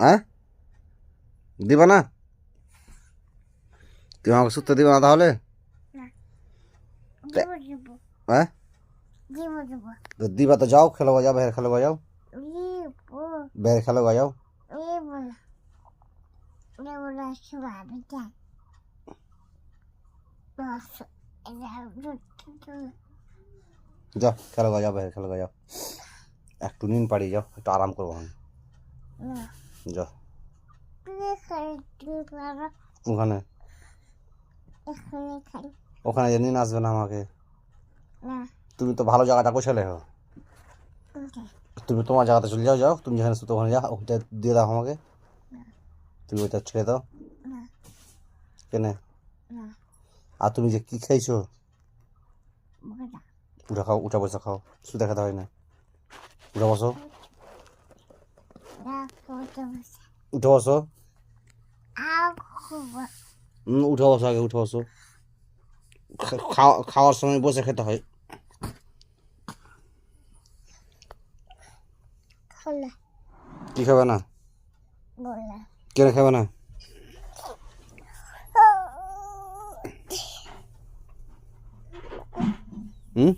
হ্যাঁ দিবা না তুমি আমাকে সুত্তে দিবা না তাহলে দিব দিব হ্যাঁ দিব দিব তো দিবা তো যাও খেলো যাও বাইরে খেলো যাও দিব বাইরে খেলো যাও দিব দিব না সুবাবি যাই বস এটা দুটো যাও খেলো যাও বাইরে খেলো যাও একটু নিন পাড়ি যাও একটু আরাম করবো আমি না পারো ওখানে? ওখানে যে নিন আসবে না আমাকে? তুমি তো ভালো জায়গাটা কোথায় হো তুমি তোমার জায়গাতে চলে যাও যাও। তুমি যেখানে শুতো ওখানে যাও। ওটা দিয়ে দাও আমাকে। তুমি ওটা ছেড়ে দাও। কেনে? আর তুমি যে কি খেয়েছো? বোঝা উঠা খাও উঠা বসে খাও। শুধু খেতে হয় না। উঠা বসে। উঠাবছো বসো উঠে আগে উঠাবছো বসো খাওয়ার সময় বসে খেতে হয় কি খাবে না কেন খাবে না হুম